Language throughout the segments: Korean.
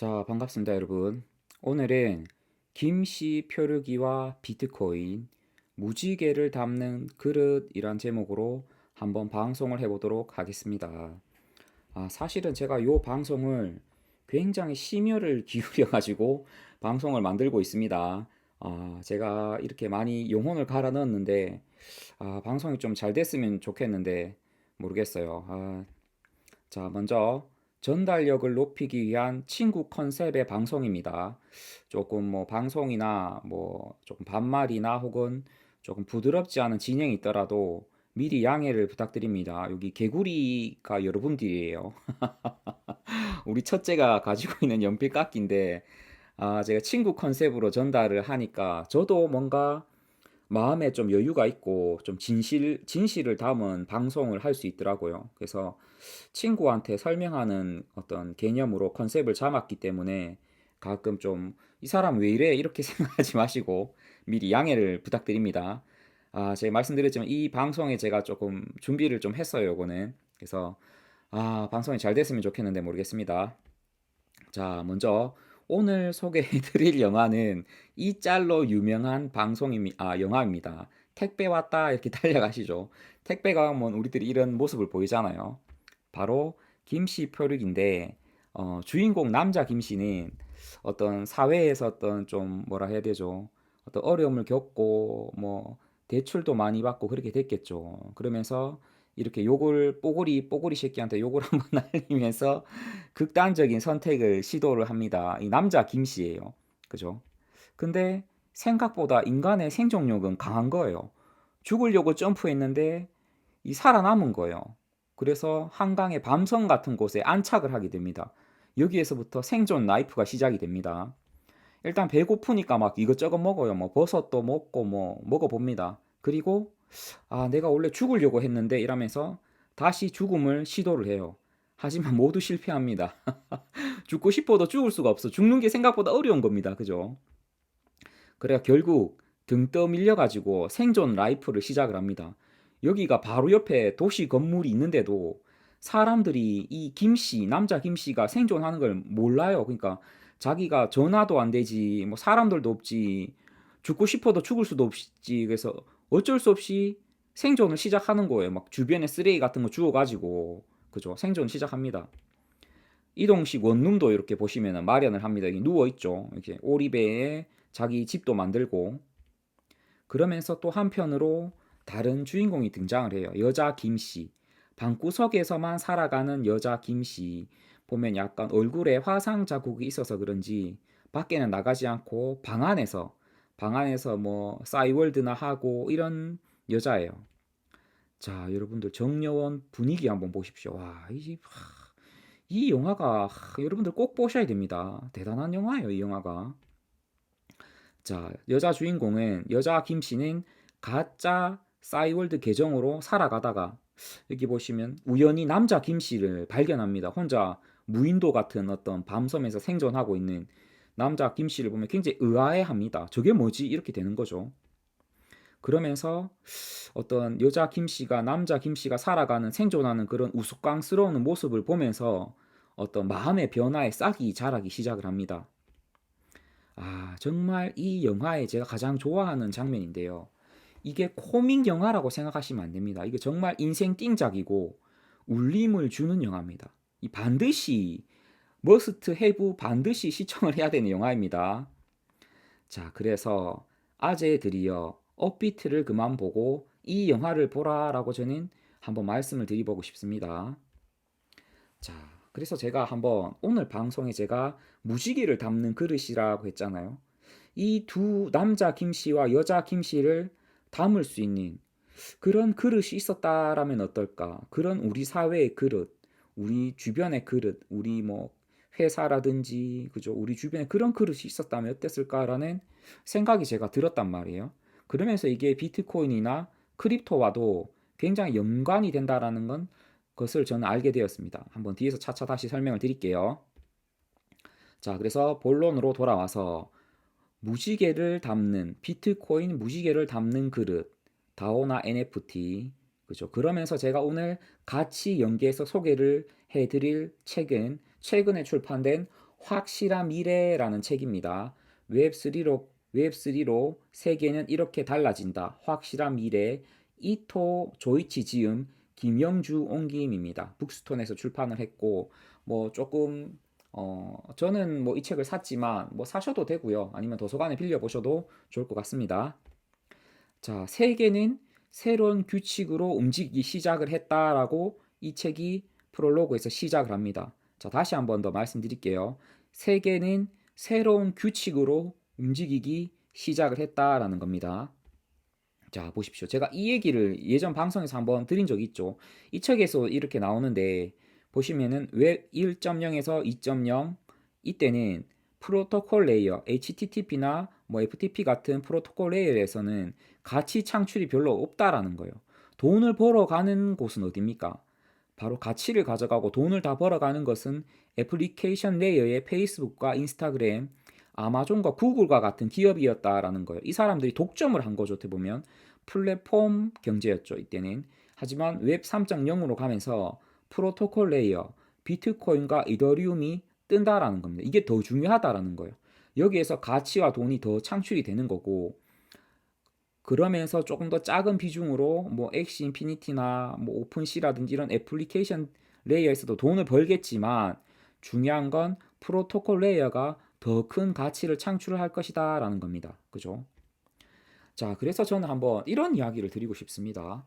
자, 반갑습니다, 여러분. 오늘은 김씨 표류기와 비트코인, 무지개를 담는 그릇이란 제목으로 한번 방송을 해보도록 하겠습니다. 아, 사실은 제가 이 방송을 굉장히 심혈을 기울여가지고 방송을 만들고 있습니다. 아, 제가 이렇게 많이 영혼을 갈아 넣었는데, 아, 방송이 좀 잘 됐으면 좋겠는데, 모르겠어요. 아, 자, 먼저 전달력을 높이기 위한 친구 컨셉의 방송입니다. 조금 뭐 방송이나 뭐 조금 반말이나 혹은 조금 부드럽지 않은 진행이 있더라도 미리 양해를 부탁드립니다. 여기 개구리가 여러분들이에요. 우리 첫째가 가지고 있는 연필깎이인데 아, 제가 친구 컨셉으로 전달을 하니까 저도 뭔가 마음에 좀 여유가 있고 좀 진실 진실을 담은 방송을 할 수 있더라고요. 그래서 친구한테 설명하는 어떤 개념으로 컨셉을 잡았기 때문에 가끔 좀 이 사람 왜 이래? 이렇게 생각하지 마시고 미리 양해를 부탁드립니다. 아, 제가 말씀드렸지만 이 방송에 제가 조금 준비를 좀 했어요, 요거는. 그래서 아, 방송이 잘 됐으면 좋겠는데 모르겠습니다. 자, 먼저 오늘 소개해 드릴 영화는 이 짤로 유명한 방송입니 아, 영화입니다. 택배 왔다 이렇게 달려가시죠. 택배가 오면 우리들이 이런 모습을 보이잖아요. 바로 김씨 표류기인데 어, 주인공 남자 김씨는 어떤 사회에서 어떤 좀 뭐라 해야 되죠? 어떤 어려움을 겪고 뭐 대출도 많이 받고 그렇게 됐겠죠. 그러면서 이렇게 욕을 뽀글이 뽀글이 새끼한테 욕을 한번 날리면서 극단적인 선택을 시도를 합니다. 이 남자 김 씨예요. 그죠? 근데 생각보다 인간의 생존력은 강한 거예요. 죽으려고 점프했는데 이 살아남은 거예요. 그래서 한강의 밤섬 같은 곳에 안착을 하게 됩니다. 여기에서부터 생존 라이프가 시작이 됩니다. 일단 배고프니까 막 이것저것 먹어요. 뭐 버섯도 먹고 뭐 먹어봅니다. 그리고 아, 내가 원래 죽으려고 했는데 이러면서 다시 죽음을 시도를 해요. 하지만 모두 실패합니다. 죽고 싶어도 죽을 수가 없어. 죽는 게 생각보다 어려운 겁니다. 그죠? 그래야 결국 등 떠밀려 가지고 생존 라이프를 시작을 합니다. 여기가 바로 옆에 도시 건물이 있는데도 사람들이 이 김씨, 남자 김씨가 생존하는 걸 몰라요. 그러니까 자기가 전화도 안 되지, 뭐 사람들도 없지, 죽고 싶어도 죽을 수도 없지. 그래서 어쩔 수 없이 생존을 시작하는 거예요. 막 주변에 쓰레기 같은 거 주워가지고, 그죠? 생존 시작합니다. 이동식 원룸도 이렇게 보시면 마련을 합니다. 여기 누워 있죠. 이렇게 오리배에 자기 집도 만들고, 그러면서 또 한편으로 다른 주인공이 등장을 해요. 여자 김씨. 방구석에서만 살아가는 여자 김씨. 보면 약간 얼굴에 화상 자국이 있어서 그런지 밖에는 나가지 않고 방 안에서 방 안에서 뭐 싸이월드나 하고 이런 여자예요. 자, 여러분들 정여원 분위기 한번 보십시오. 와, 이 집, 하, 이 영화가 하, 여러분들 꼭 보셔야 됩니다. 대단한 영화예요, 이 영화가. 자, 여자 주인공은 여자 김 씨는 가짜 싸이월드 계정으로 살아가다가 여기 보시면 우연히 남자 김 씨를 발견합니다. 혼자 무인도 같은 어떤 밤섬에서 생존하고 있는 남자 김 씨를 보면 굉장히 의아해합니다. 저게 뭐지? 이렇게 되는 거죠. 그러면서 어떤 여자 김 씨가 남자 김 씨가 살아가는 생존하는 그런 우스꽝스러운 모습을 보면서 어떤 마음의 변화에 싹이 자라기 시작을 합니다. 아, 정말 이 영화에 제가 가장 좋아하는 장면인데요. 이게 코믹 영화라고 생각하시면 안 됩니다. 이게 정말 인생 띵작이고 울림을 주는 영화입니다. 이 반드시 머스트 해부 반드시 시청을 해야 되는 영화입니다. 자, 그래서 아재들이여 업비트를 그만 보고 이 영화를 보라라고 저는 한번 말씀을 드리보고 싶습니다. 자, 그래서 제가 한번 오늘 방송에 제가 무지개를 담는 그릇이라고 했잖아요. 이 두 남자 김 씨와 여자 김 씨를 담을 수 있는 그런 그릇이 있었다라면 어떨까? 그런 우리 사회의 그릇, 우리 주변의 그릇, 우리 뭐 회사라든지 그죠? 우리 주변에 그런 그릇이 있었다면 어땠을까라는 생각이 제가 들었단 말이에요. 그러면서 이게 비트코인이나 크립토와도 굉장히 연관이 된다라는 건 것을 저는 알게 되었습니다. 한번 뒤에서 차차 다시 설명을 드릴게요. 자, 그래서 본론으로 돌아와서 무지개를 담는 비트코인 무지개를 담는 그릇 다오나 NFT 그죠? 그러면서 제가 오늘 같이 연계해서 소개를 해드릴 책은 최근에 출판된 확실한 미래라는 책입니다. 웹3로 웹3로 세계는 이렇게 달라진다. 확실한 미래. 이토 조이치 지음 김영주 옹김입니다. 북스톤에서 출판을 했고 뭐 조금 어 저는 뭐 이 책을 샀지만 뭐 사셔도 되고요. 아니면 도서관에 빌려 보셔도 좋을 것 같습니다. 자, 세계는 새로운 규칙으로 움직이기 시작을 했다라고 이 책이 프롤로그에서 시작을 합니다. 자, 다시 한 번 더 말씀드릴게요. 세계는 새로운 규칙으로 움직이기 시작을 했다라는 겁니다. 자, 보십시오. 제가 이 얘기를 예전 방송에서 한번 드린 적이 있죠. 이 책에서 이렇게 나오는데 보시면은 웹 1.0에서 2.0 이때는 프로토콜 레이어 HTTP나 뭐 FTP 같은 프로토콜 레이어에서는 가치 창출이 별로 없다라는 거예요. 돈을 벌어 가는 곳은 어디입니까? 바로 가치를 가져가고 돈을 다 벌어가는 것은 애플리케이션 레이어의 페이스북과 인스타그램, 아마존과 구글과 같은 기업이었다라는 거예요. 이 사람들이 독점을 한 거죠. 어떻게 보면 플랫폼 경제였죠. 이때는. 하지만 웹 3.0으로 가면서 프로토콜 레이어, 비트코인과 이더리움이 뜬다라는 겁니다. 이게 더 중요하다라는 거예요. 여기에서 가치와 돈이 더 창출이 되는 거고 그러면서 조금 더 작은 비중으로 뭐 엑시 인피니티나 뭐 오픈시라든지 이런 애플리케이션 레이어에서도 돈을 벌겠지만 중요한 건 프로토콜 레이어가 더 큰 가치를 창출할 것이다라는 겁니다. 그죠? 자, 그래서 저는 한번 이런 이야기를 드리고 싶습니다.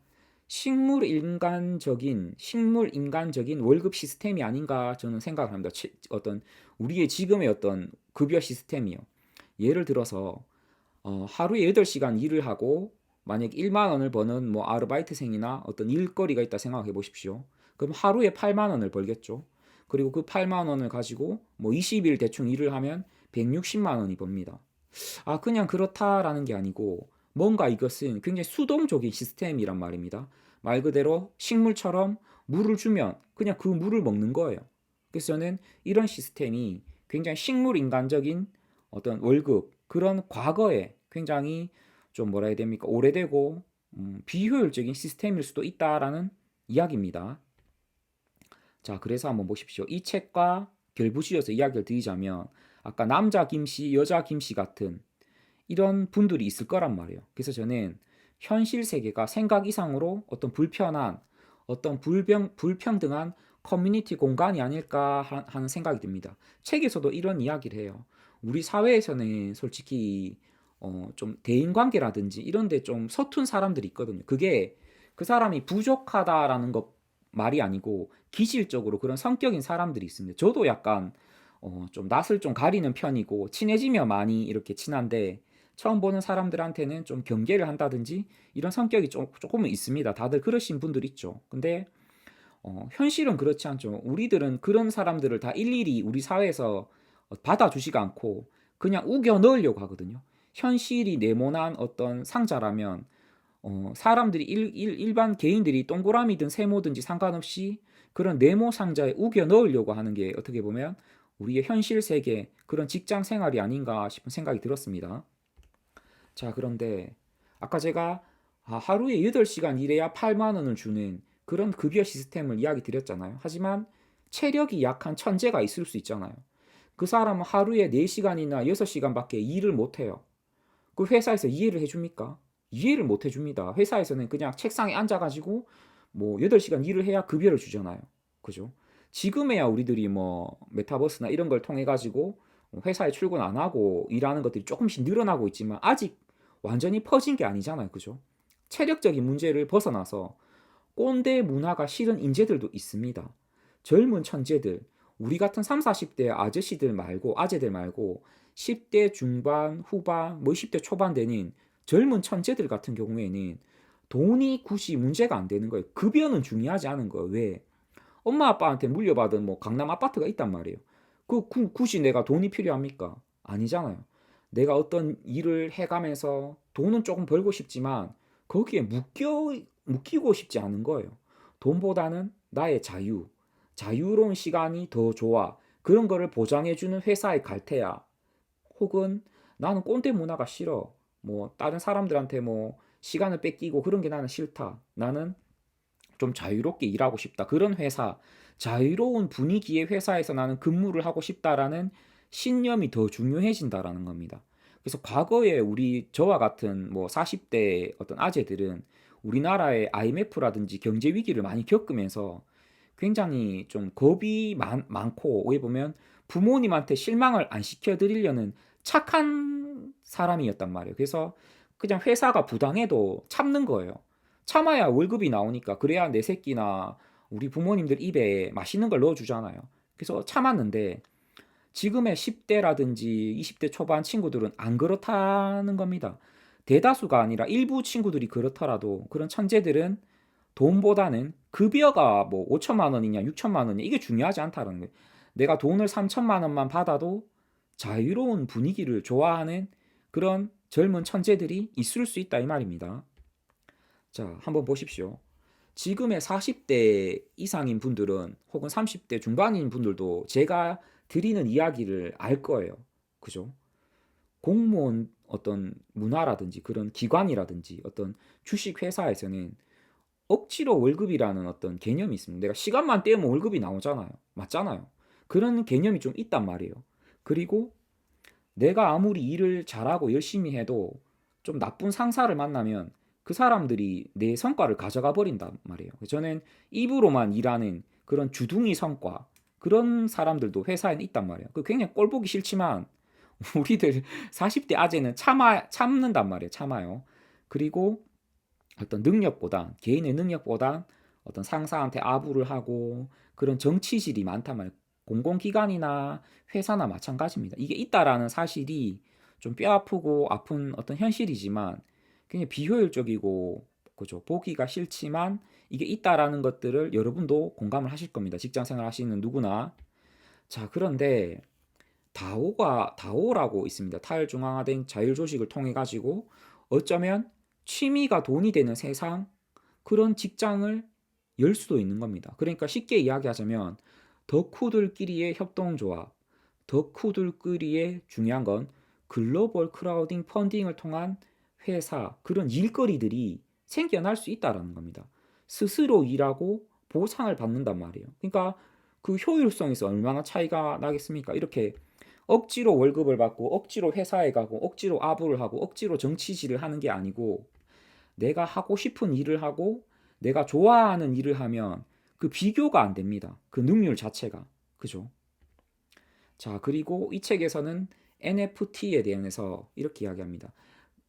식물 인간적인 식물 인간적인 월급 시스템이 아닌가 저는 생각을 합니다. 어떤 우리의 지금의 어떤 급여 시스템이요. 예를 들어서 어, 하루에 8시간 일을 하고 만약 1만 원을 버는 뭐 아르바이트생이나 어떤 일거리가 있다 생각해 보십시오. 그럼 하루에 8만 원을 벌겠죠. 그리고 그 8만 원을 가지고 뭐 20일 대충 일을 하면 160만 원이 법니다. 아, 그냥 그렇다라는 게 아니고 뭔가 이것은 굉장히 수동적인 시스템이란 말입니다. 말 그대로 식물처럼 물을 주면 그냥 그 물을 먹는 거예요. 그래서 저는 이런 시스템이 굉장히 식물 인간적인 어떤 월급 그런 과거에 굉장히 좀 뭐라 해야 됩니까 오래되고 음, 비효율적인 시스템일 수도 있다라는 이야기입니다. 자 그래서 한번 보십시오. 이 책과 결부지어서 이야기를 드리자면 아까 남자 김씨, 여자 김씨 같은 이런 분들이 있을 거란 말이에요. 그래서 저는 현실 세계가 생각 이상으로 어떤 불편한 어떤 불병, 불평등한 커뮤니티 공간이 아닐까 하는 생각이 듭니다. 책에서도 이런 이야기를 해요. 우리 사회에서는 솔직히 어, 좀 대인 관계라든지 이런 데 좀 서툰 사람들이 있거든요. 그게 그 사람이 부족하다라는 것 말이 아니고 기질적으로 그런 성격인 사람들이 있습니다. 저도 약간 어, 좀 낯을 좀 가리는 편이고 친해지면 많이 이렇게 친한데 처음 보는 사람들한테는 좀 경계를 한다든지 이런 성격이 좀, 조금은 있습니다. 다들 그러신 분들 있죠. 근데 어, 현실은 그렇지 않죠. 우리들은 그런 사람들을 다 일일이 우리 사회에서 받아주지가 않고 그냥 우겨 넣으려고 하거든요. 현실이 네모난 어떤 상자라면 어, 사람들이 일, 일, 일 반 개인들이 동그라미든 세모든지 상관없이 그런 네모 상자에 우겨 넣으려고 하는 게 어떻게 보면 우리의 현실 세계 그런 직장 생활이 아닌가 싶은 생각이 들었습니다. 자, 그런데 아까 제가 아, 하루에 8시간 일해야 8만 원을 주는 그런 급여 시스템을 이야기 드렸잖아요. 하지만 체력이 약한 천재가 있을 수 있잖아요. 그 사람은 하루에 4시간이나 6시간밖에 일을 못 해요. 그 회사에서 이해를 해줍니까? 이해를 못 해줍니다. 회사에서는 그냥 책상에 앉아가지고 뭐 8시간 일을 해야 급여를 주잖아요. 그죠? 지금에야 우리들이 뭐 메타버스나 이런 걸 통해 가지고 회사에 출근 안 하고 일하는 것들이 조금씩 늘어나고 있지만 아직 완전히 퍼진 게 아니잖아요. 그죠? 체력적인 문제를 벗어나서 꼰대 문화가 싫은 인재들도 있습니다. 젊은 천재들, 우리 같은 3, 40대 아저씨들 말고, 아재들 말고, 10대 중반, 후반, 뭐 20대 초반 되는 젊은 천재들 같은 경우에는 돈이 굳이 문제가 안 되는 거예요. 급여는 중요하지 않은 거예요. 왜? 엄마 아빠한테 물려받은 뭐 강남 아파트가 있단 말이에요. 그 굳이 내가 돈이 필요합니까? 아니잖아요. 내가 어떤 일을 해가면서 돈은 조금 벌고 싶지만 거기에 묶여 묶이고 싶지 않은 거예요. 돈보다는 나의 자유, 자유로운 시간이 더 좋아. 그런 거를 보장해주는 회사에 갈 테야. 혹은 나는 꼰대 문화가 싫어. 뭐 다른 사람들한테 뭐 시간을 뺏기고 그런 게 나는 싫다. 나는 좀 자유롭게 일하고 싶다. 그런 회사, 자유로운 분위기의 회사에서 나는 근무를 하고 싶다라는 신념이 더 중요해진다라는 겁니다. 그래서 과거에 우리 저와 같은 뭐 40대 어떤 아재들은 우리나라의 IMF라든지 경제 위기를 많이 겪으면서 굉장히 좀 겁이 많, 많고 어떻게 보면 부모님한테 실망을 안 시켜드리려는 착한 사람이었단 말이에요. 그래서 그냥 회사가 부당해도 참는 거예요. 참아야 월급이 나오니까 그래야 내 새끼나 우리 부모님들 입에 맛있는 걸 넣어주잖아요. 그래서 참았는데 지금의 10대라든지 20대 초반 친구들은 안 그렇다는 겁니다. 대다수가 아니라 일부 친구들이 그렇더라도 그런 천재들은 돈보다는 급여가 뭐 5천만 원이냐 6천만 원이냐 이게 중요하지 않다는 거예요. 내가 돈을 3천만 원만 받아도 자유로운 분위기를 좋아하는 그런 젊은 천재들이 있을 수 있다 이 말입니다. 자, 한번 보십시오. 지금의 40대 이상인 분들은 혹은 30대 중반인 분들도 제가 드리는 이야기를 알 거예요. 그죠? 공무원 어떤 문화라든지 그런 기관이라든지 어떤 주식 회사에서는 억지로 월급이라는 어떤 개념이 있습니다. 내가 시간만 떼면 월급이 나오잖아요. 맞잖아요. 그런 개념이 좀 있단 말이에요. 그리고 내가 아무리 일을 잘하고 열심히 해도 좀 나쁜 상사를 만나면 그 사람들이 내 성과를 가져가 버린단 말이에요. 저는 입으로만 일하는 그런 주둥이 성과 그런 사람들도 회사에 있단 말이에요. 그 굉장히 꼴 보기 싫지만 우리들 40대 아재는 참아 참는단 말이에요. 참아요. 그리고 어떤 능력보다 개인의 능력보다 어떤 상사한테 아부를 하고 그런 정치질이 많단 말이에요. 공공기관이나 회사나 마찬가지입니다. 이게 있다라는 사실이 좀 뼈 아프고 아픈 어떤 현실이지만 굉장히 비효율적이고 그죠 보기가 싫지만 이게 있다라는 것들을 여러분도 공감을 하실 겁니다. 직장 생활 하시는 누구나 자 그런데 다오가 다오라고 있습니다. 탈중앙화된 자율조직을 통해 가지고 어쩌면 취미가 돈이 되는 세상 그런 직장을 열 수도 있는 겁니다. 그러니까 쉽게 이야기하자면 덕후들끼리의 협동조합, 덕후들끼리의 중요한 건 글로벌 크라우딩 펀딩을 통한 회사 그런 일거리들이 생겨날 수 있다라는 겁니다. 스스로 일하고 보상을 받는단 말이에요. 그러니까 그 효율성에서 얼마나 차이가 나겠습니까? 이렇게 억지로 월급을 받고 억지로 회사에 가고 억지로 아부를 하고 억지로 정치질을 하는 게 아니고 내가 하고 싶은 일을 하고 내가 좋아하는 일을 하면 그 비교가 안 됩니다. 그 능률 자체가. 그죠? 자, 그리고 이 책에서는 NFT에 대해서 이렇게 이야기합니다.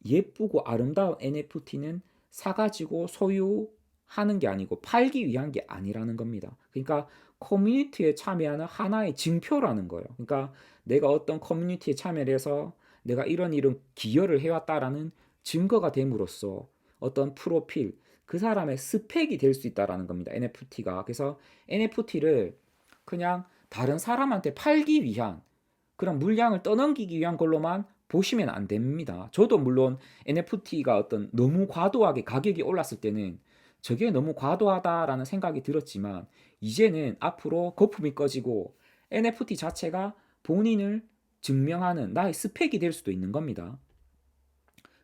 예쁘고 아름다운 NFT는 사가지고 소유하는 게 아니고 팔기 위한 게 아니라는 겁니다. 그러니까 커뮤니티에 참여하는 하나의 증표라는 거예요. 그러니까 내가 어떤 커뮤니티에 참여를 해서 내가 이런 이런 기여를 해왔다라는 증거가 됨으로써 어떤 프로필, 그 사람의 스펙이 될 수 있다라는 겁니다. NFT가. 그래서 NFT를 그냥 다른 사람한테 팔기 위한 그런 물량을 떠넘기기 위한 걸로만 보시면 안 됩니다. 저도 물론 NFT가 어떤 너무 과도하게 가격이 올랐을 때는 저게 너무 과도하다라는 생각이 들었지만 이제는 앞으로 거품이 꺼지고 NFT 자체가 본인을 증명하는 나의 스펙이 될 수도 있는 겁니다.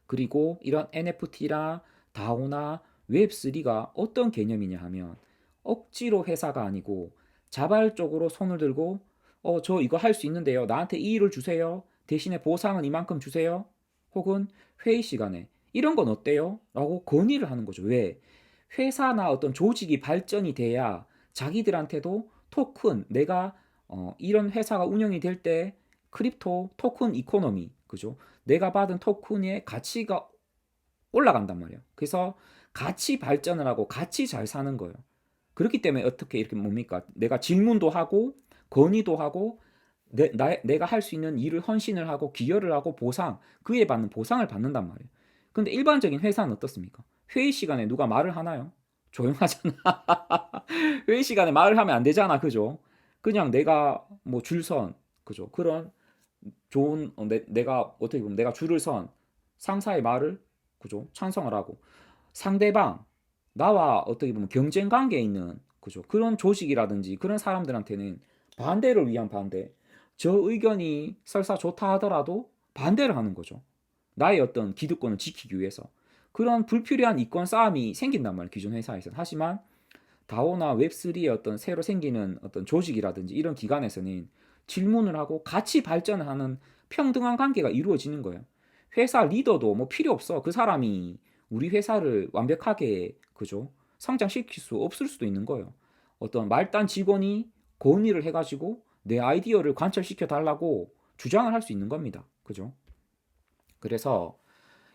그리고 이런 NFT나 다오나 웹3가 어떤 개념이냐 하면 억지로 회사가 아니고 자발적으로 손을 들고 어, 저 이거 할 수 있는데요. 나한테 이 일을 주세요. 대신에 보상은 이만큼 주세요. 혹은 회의 시간에 이런 건 어때요? 라고 건의를 하는 거죠. 왜? 회사나 어떤 조직이 발전이 돼야 자기들한테도 토큰, 내가 어, 이런 회사가 운영이 될 때 크립토 토큰 이코노미, 그죠? 내가 받은 토큰의 가치가 올라간단 말이에요. 그래서 같이 발전을 하고 같이 잘 사는 거예요. 그렇기 때문에 어떻게 이렇게 뭡니까? 내가 질문도 하고 건의도 하고 내, 나, 내가 할 수 있는 일을 헌신을 하고 기여를 하고 보상 그에 받는 보상을 받는단 말이에요. 근데 일반적인 회사는 어떻습니까? 회의 시간에 누가 말을 하나요? 조용하잖아. 회의 시간에 말을 하면 안 되잖아. 그죠? 그냥 내가 뭐 줄선 그죠? 그런 좋은 어, 내, 내가 어떻게 보면 내가 줄을 선 상사의 말을 그죠? 찬성을 하고 상대방 나와 어떻게 보면 경쟁 관계에 있는 그죠? 그런 조직이라든지 그런 사람들한테는 반대를 위한 반대. 저 의견이 설사 좋다 하더라도 반대를 하는 거죠. 나의 어떤 기득권을 지키기 위해서. 그런 불필요한 이권 싸움이 생긴단 말이에요. 기존 회사에서. 하지만 다오나 웹3의 어떤 새로 생기는 어떤 조직이라든지 이런 기관에서는 질문을 하고 같이 발전하는 평등한 관계가 이루어지는 거예요. 회사 리더도 뭐 필요 없어. 그 사람이 우리 회사를 완벽하게 그죠? 성장시킬 수 없을 수도 있는 거예요. 어떤 말단 직원이 건의를 해가지고 내 아이디어를 관철시켜 달라고 주장을 할 수 있는 겁니다. 그죠? 그래서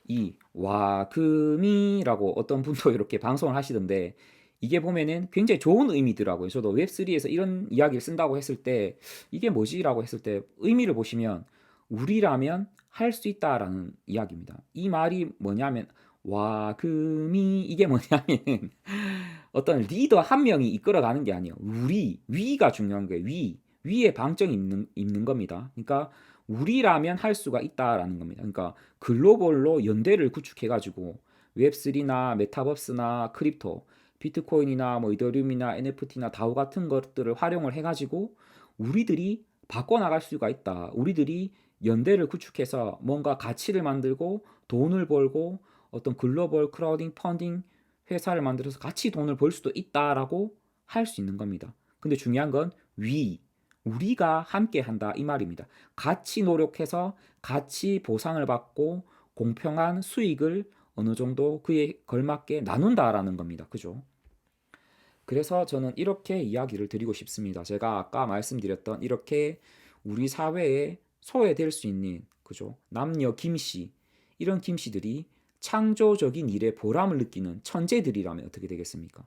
이 와금이라고 어떤 분도 이렇게 방송을 하시던데 이게 보면은 굉장히 좋은 의미더라고요. 저도 웹3에서 이런 이야기를 쓴다고 했을 때 이게 뭐지라고 했을 때 의미를 보시면 우리라면 할 수 있다라는 이야기입니다. 이 말이 뭐냐면 와금이 이게 뭐냐면 어떤 리더 한 명이 이끌어가는 게 아니에요. 우리 위가 중요한 거예요. 위 위에 방점이 있는 있는 겁니다. 그러니까 우리라면 할 수가 있다라는 겁니다. 그러니까 글로벌로 연대를 구축해 가지고 웹3나 메타버스나 크립토, 비트코인이나 뭐 이더리움이나 NFT나 다오 같은 것들을 활용을 해 가지고 우리들이 바꿔 나갈 수가 있다. 우리들이 연대를 구축해서 뭔가 가치를 만들고 돈을 벌고 어떤 글로벌 크라우딩 펀딩 회사를 만들어서 같이 돈을 벌 수도 있다라고 할 수 있는 겁니다. 근데 중요한 건 위, 우리가 함께 한다 이 말입니다. 같이 노력해서 같이 보상을 받고 공평한 수익을 어느 정도 그에 걸맞게 나눈다라는 겁니다. 그죠? 그래서 저는 이렇게 이야기를 드리고 싶습니다. 제가 아까 말씀드렸던 이렇게 우리 사회에 소외될 수 있는 그죠? 남녀 김씨 이런 김씨들이 창조적인 일에 보람을 느끼는 천재들이라면 어떻게 되겠습니까?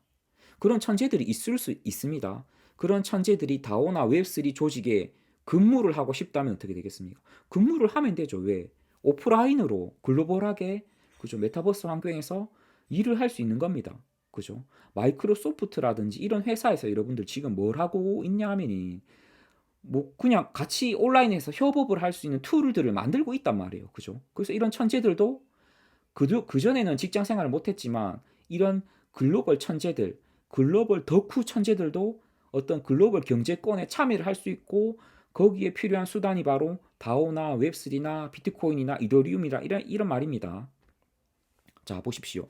그런 천재들이 있을 수 있습니다. 그런 천재들이 다오나 웹3 조직에 근무를 하고 싶다면 어떻게 되겠습니까? 근무를 하면 되죠. 왜? 오프라인으로 글로벌하게 그죠? 메타버스 환경에서 일을 할 수 있는 겁니다. 그죠? 마이크로소프트라든지 이런 회사에서 여러분들 지금 뭘 하고 있냐 하면이 뭐 그냥 같이 온라인에서 협업을 할 수 있는 툴들을 만들고 있단 말이에요. 그죠? 그래서 이런 천재들도 그, 그전에는 직장 생활을 못 했지만 이런 글로벌 천재들, 글로벌 덕후 천재들도 어떤 글로벌 경제권에 참여를 할 수 있고 거기에 필요한 수단이 바로 다오나 웹3나 비트코인이나 이더리움이라 이런, 이런 말입니다. 자, 보십시오.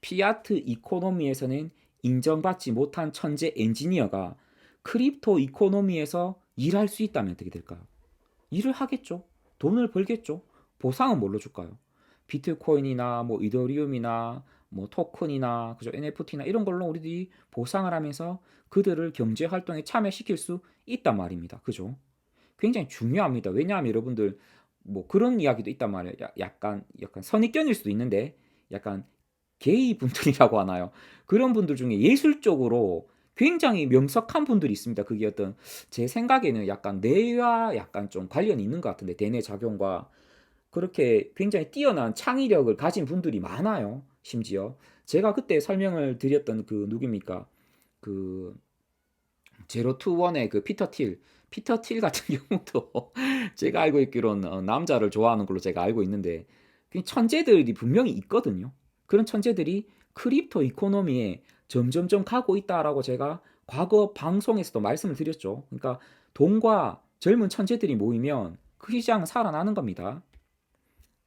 피아트 이코노미에서는 인정받지 못한 천재 엔지니어가 크립토 이코노미에서 일할 수 있다면 어떻게 될까요? 일을 하겠죠. 돈을 벌겠죠. 보상은 뭘로 줄까요? 비트코인이나 뭐 이더리움이나 뭐 토큰이나 그죠 NFT나 이런 걸로 우리들이 보상을 하면서 그들을 경제 활동에 참여시킬 수 있단 말입니다. 그죠? 굉장히 중요합니다. 왜냐하면 여러분들 뭐 그런 이야기도 있단 말이에요. 약간 약간 선입견일 수도 있는데 약간 게이 분들이라고 하나요? 그런 분들 중에 예술적으로 굉장히 명석한 분들이 있습니다. 그게 어떤 제 생각에는 약간 뇌와 약간 좀 관련이 있는 것 같은데 대뇌 작용과 그렇게 굉장히 뛰어난 창의력을 가진 분들이 많아요. 심지어 제가 그때 설명을 드렸던 그 누굽니까? 그 제로 투 원의 그 피터 틸 피터 틸 같은 경우도 제가 알고 있기로는 어, 남자를 좋아하는 걸로 제가 알고 있는데 천재들이 분명히 있거든요. 그런 천재들이 크립토 이코노미에 점점점 가고 있다라고 제가 과거 방송에서도 말씀을 드렸죠. 그러니까 돈과 젊은 천재들이 모이면 그 시장은 살아나는 겁니다.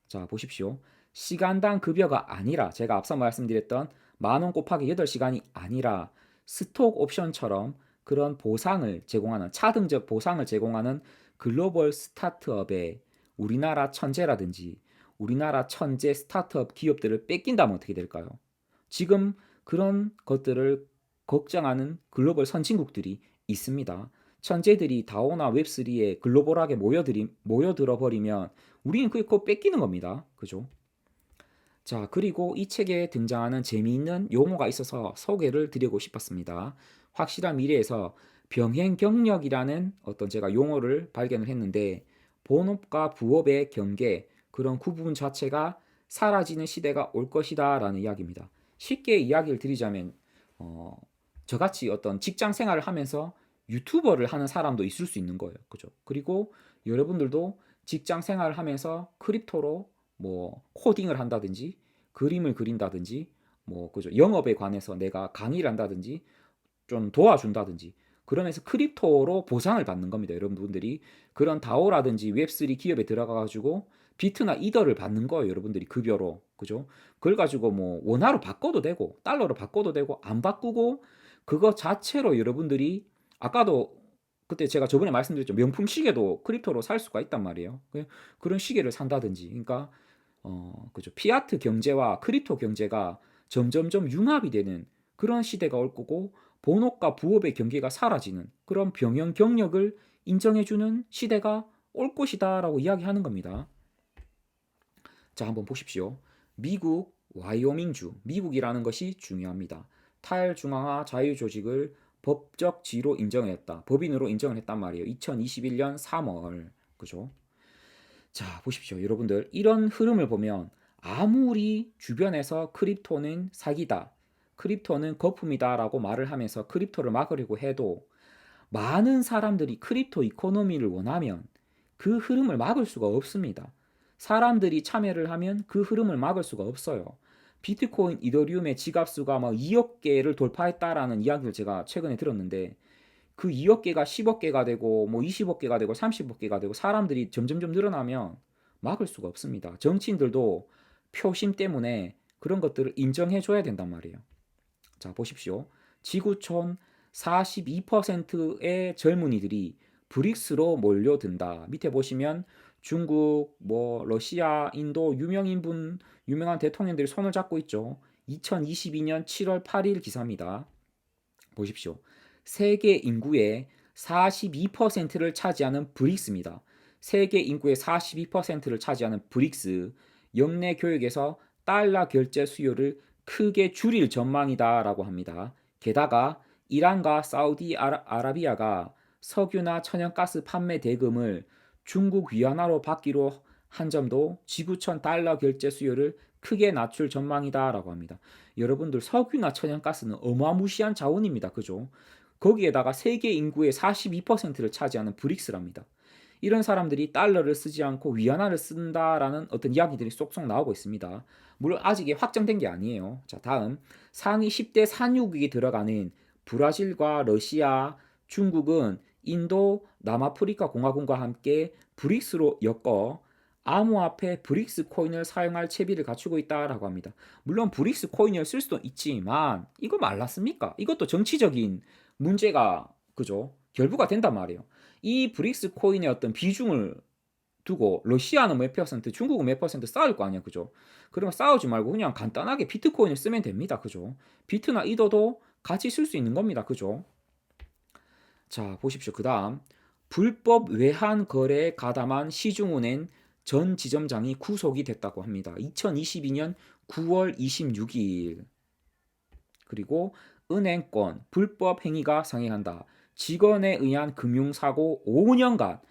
자, 보십시오. 시간당 급여가 아니라 제가 앞서 말씀드렸던 만 원 곱하기 8시간이 아니라 스톡 옵션처럼 그런 보상을 제공하는 차등적 보상을 제공하는 글로벌 스타트업에 우리나라 천재라든지 우리나라 천재 스타트업 기업들을 뺏긴다면 어떻게 될까요? 지금 그런 것들을 걱정하는 글로벌 선진국들이 있습니다. 천재들이 다오나 웹3에 글로벌하게 모여들이, 모여들어 버리면 우리는 그거 뺏기는 겁니다. 그죠? 자, 그리고 이 책에 등장하는 재미있는 용어가 있어서 소개를 드리고 싶었습니다. 확실한 미래에서 병행 경력이라는 어떤 제가 용어를 발견을 했는데 본업과 부업의 경계 그런 구분 자체가 사라지는 시대가 올 것이다라는 이야기입니다. 쉽게 이야기를 드리자면 어, 저같이 어떤 직장 생활을 하면서 유튜버를 하는 사람도 있을 수 있는 거예요. 그죠? 그리고 여러분들도 직장 생활을 하면서 크립토로 뭐 코딩을 한다든지 그림을 그린다든지 뭐 그죠? 영업에 관해서 내가 강의를 한다든지 좀 도와준다든지 그러면서 크립토로 보상을 받는 겁니다. 여러분들이 그런 다오라든지 웹3 기업에 들어가 가지고 비트나 이더를 받는 거예요. 여러분들이 급여로. 그죠? 그걸 가지고 뭐 원화로 바꿔도 되고 달러로 바꿔도 되고 안 바꾸고 그거 자체로 여러분들이 아까도 그때 제가 저번에 말씀드렸죠. 명품 시계도 크립토로 살 수가 있단 말이에요. 그- 그런 시계를 산다든지. 그러니까 어, 그죠. 피아트 경제와 크립토 경제가 점점점 융합이 되는 그런 시대가 올 거고 본업과 부업의 경계가 사라지는 그런 병영 경력을 인정해주는 시대가 올 것이다라고 이야기하는 겁니다. 자, 한번 보십시오. 미국 와이오밍주, 미국이라는 것이 중요합니다. 탈중앙화 자유조직을 법적 지로 인정을 했다. 법인으로 인정을 했단 말이에요. 2021년 3월. 그죠? 자, 보십시오. 여러분들, 이런 흐름을 보면 아무리 주변에서 크립토는 사기다. 크립토는 거품이다라고 말을 하면서 크립토를 막으려고 해도 많은 사람들이 크립토 이코노미를 원하면 그 흐름을 막을 수가 없습니다. 사람들이 참여를 하면 그 흐름을 막을 수가 없어요. 비트코인, 이더리움의 지갑수가 막 2억 개를 돌파했다라는 이야기를 제가 최근에 들었는데 그 2억 개가 10억 개가 되고 뭐 20억 개가 되고 30억 개가 되고 사람들이 점점점 늘어나면 막을 수가 없습니다. 정치인들도 표심 때문에 그런 것들을 인정해 줘야 된단 말이에요. 자, 보십시오. 지구촌 42%의 젊은이들이 브릭스로 몰려든다. 밑에 보시면 중국, 뭐 러시아, 인도 유명인 분, 유명한 대통령들이 손을 잡고 있죠. 2022년 7월 8일 기사입니다. 보십시오. 세계 인구의 42%를 차지하는 브릭스입니다. 세계 인구의 42%를 차지하는 브릭스 영내 교역에서 달러 결제 수요를 크게 줄일 전망이다라고 합니다. 게다가 이란과 사우디아라비아가 석유나 천연가스 판매 대금을 중국 위안화로 받기로 한 점도 지구촌 달러 결제 수요를 크게 낮출 전망이다라고 합니다. 여러분들 석유나 천연가스는 어마무시한 자원입니다. 그죠? 거기에다가 세계 인구의 42%를 차지하는 브릭스랍니다. 이런 사람들이 달러를 쓰지 않고 위안화를 쓴다라는 어떤 이야기들이 쏙쏙 나오고 있습니다. 물론 아직 확정된 게 아니에요. 자, 다음 상위 10대 산유국이 들어가는 브라질과 러시아, 중국은 인도, 남아프리카 공화국과 함께 브릭스로 엮어 암호화폐 브릭스 코인을 사용할 채비를 갖추고 있다라고 합니다. 물론 브릭스 코인을 쓸 수도 있지만 이거 말랐습니까? 이것도 정치적인 문제가 그죠? 결부가 된단 말이에요. 이 브릭스 코인의 어떤 비중을 두고 러시아는 몇 퍼센트, 중국은 몇 퍼센트 싸울 거 아니야, 그죠? 그러면 싸우지 말고 그냥 간단하게 비트코인을 쓰면 됩니다, 그죠? 비트나 이더도 같이 쓸 수 있는 겁니다, 그죠? 자, 보십시오. 그 다음 불법 외환 거래에 가담한 시중은행 전 지점장이 구속이 됐다고 합니다. 2022년 9월 26일. 그리고 은행권 불법 행위가 상행한다. 직원에 의한 금융사고 5년간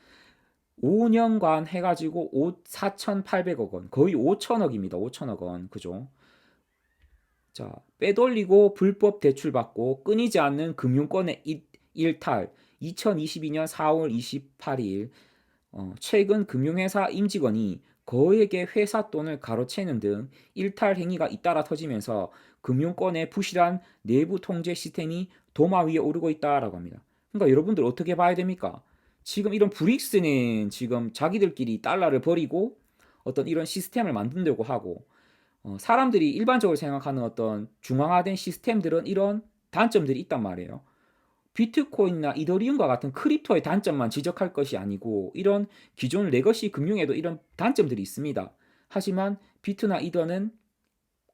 5년간 해가지고 5, 4,800억 원, 거의 5천억입니다. 5천억 원, 그죠? 자, 빼돌리고 불법 대출받고 끊이지 않는 금융권의 일탈. 2022년 4월 28일 어, 최근 금융회사 임직원이 거액의 회사 돈을 가로채는 등 일탈 행위가 잇따라 터지면서 금융권의 부실한 내부 통제 시스템이 도마 위에 오르고 있다라고 합니다. 그러니까 여러분들 어떻게 봐야 됩니까? 지금 이런 브릭스는 지금 자기들끼리 달러를 버리고 어떤 이런 시스템을 만든다고 하고 어, 사람들이 일반적으로 생각하는 어떤 중앙화된 시스템들은 이런 단점들이 있단 말이에요. 비트코인이나 이더리움과 같은 크립토의 단점만 지적할 것이 아니고 이런 기존 레거시 금융에도 이런 단점들이 있습니다. 하지만 비트나 이더는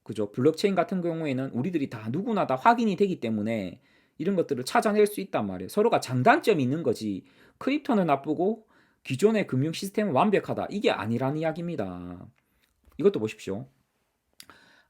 그죠 블록체인 같은 경우에는 우리들이 다 누구나 다 확인이 되기 때문에 이런 것들을 찾아낼 수 있단 말이에요. 서로가 장단점이 있는 거지. 크립토는 나쁘고 기존의 금융 시스템은 완벽하다. 이게 아니라는 이야기입니다. 이것도 보십시오.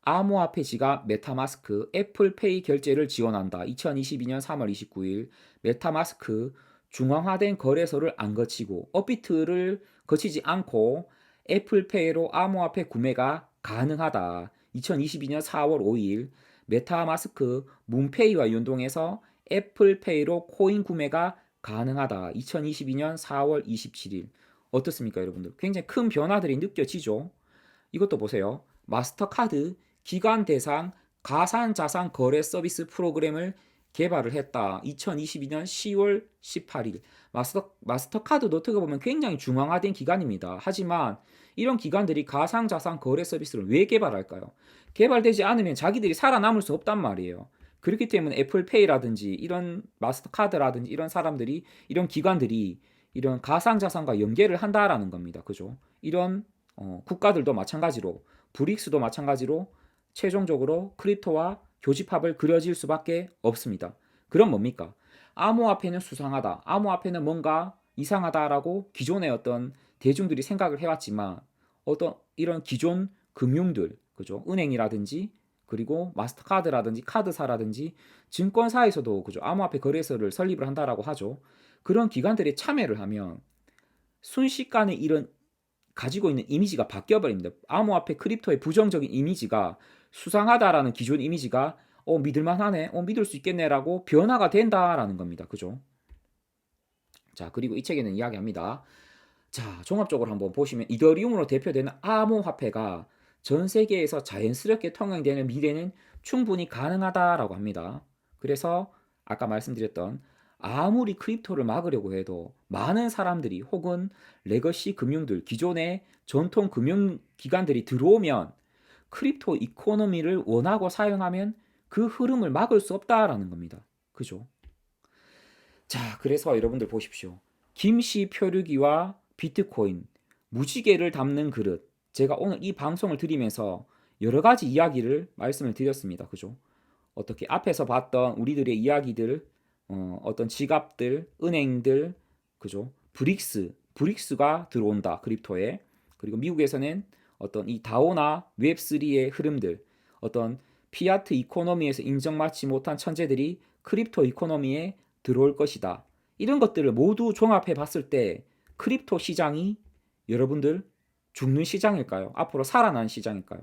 암호화폐 지갑 메타마스크 애플페이 결제를 지원한다. 2022년 3월 29일 메타마스크 중앙화된 거래소를 안 거치고 업비트를 거치지 않고 애플페이로 암호화폐 구매가 가능하다. 2022년 4월 5일 메타마스크 문페이와 연동해서 애플페이로 코인 구매가 가능하다. 2022년 4월 27일. 어떻습니까, 여러분들? 굉장히 큰 변화들이 느껴지죠? 이것도 보세요. 마스터카드 기관 대상 가상자산 거래 서비스 프로그램을 개발을 했다. 2022년 10월 18일. 마스터, 마스터카드도 어떻게 보면 굉장히 중앙화된 기관입니다. 하지만 이런 기관들이 가상자산 거래 서비스를 왜 개발할까요? 개발되지 않으면 자기들이 살아남을 수 없단 말이에요. 그렇기 때문에 애플페이라든지 이런 마스터카드라든지 이런 사람들이 이런 기관들이 이런 가상자산과 연계를 한다라는 겁니다. 그죠? 이런 어, 국가들도 마찬가지로 브릭스도 마찬가지로 최종적으로 크립토와 교집합을 그려질 수밖에 없습니다. 그럼 뭡니까? 암호화폐는 수상하다. 암호화폐는 뭔가 이상하다라고 기존의 어떤 대중들이 생각을 해왔지만 어떤 이런 기존 금융들, 그죠? 은행이라든지 그리고 마스터카드라든지 카드사라든지 증권사에서도 그죠? 암호화폐 거래소를 설립을 한다라고 하죠. 그런 기관들이 참여를 하면 순식간에 이런 가지고 있는 이미지가 바뀌어 버립니다. 암호화폐 크립토의 부정적인 이미지가 수상하다라는 기존 이미지가 어 믿을만하네, 어 믿을 수 있겠네라고 변화가 된다라는 겁니다. 그죠? 자 그리고 이 책에는 이야기합니다. 자 종합적으로 한번 보시면 이더리움으로 대표되는 암호화폐가 전 세계에서 자연스럽게 통용되는 미래는 충분히 가능하다라고 합니다. 그래서 아까 말씀드렸던 아무리 크립토를 막으려고 해도 많은 사람들이 혹은 레거시 금융들, 기존의 전통 금융 기관들이 들어오면 크립토 이코노미를 원하고 사용하면 그 흐름을 막을 수 없다라는 겁니다. 그죠? 자, 그래서 여러분들 보십시오. 김씨 표류기와 비트코인, 무지개를 담는 그릇. 제가 오늘 이 방송을 드리면서 여러 가지 이야기를 말씀을 드렸습니다. 그죠? 어떻게 앞에서 봤던 우리들의 이야기들, 어, 어떤 지갑들, 은행들, 그죠? 브릭스, 브릭스가 들어온다. 크립토에. 그리고 미국에서는 어떤 이 다오나 웹3의 흐름들, 어떤 피아트 이코노미에서 인정받지 못한 천재들이 크립토 이코노미에 들어올 것이다. 이런 것들을 모두 종합해 봤을 때 크립토 시장이 여러분들 죽는 시장일까요? 앞으로 살아난 시장일까요?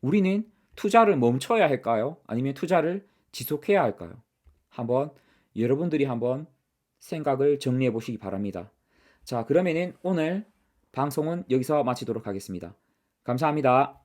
우리는 투자를 멈춰야 할까요? 아니면 투자를 지속해야 할까요? 한번 여러분들이 한번 생각을 정리해 보시기 바랍니다. 자, 그러면은 오늘 방송은 여기서 마치도록 하겠습니다. 감사합니다.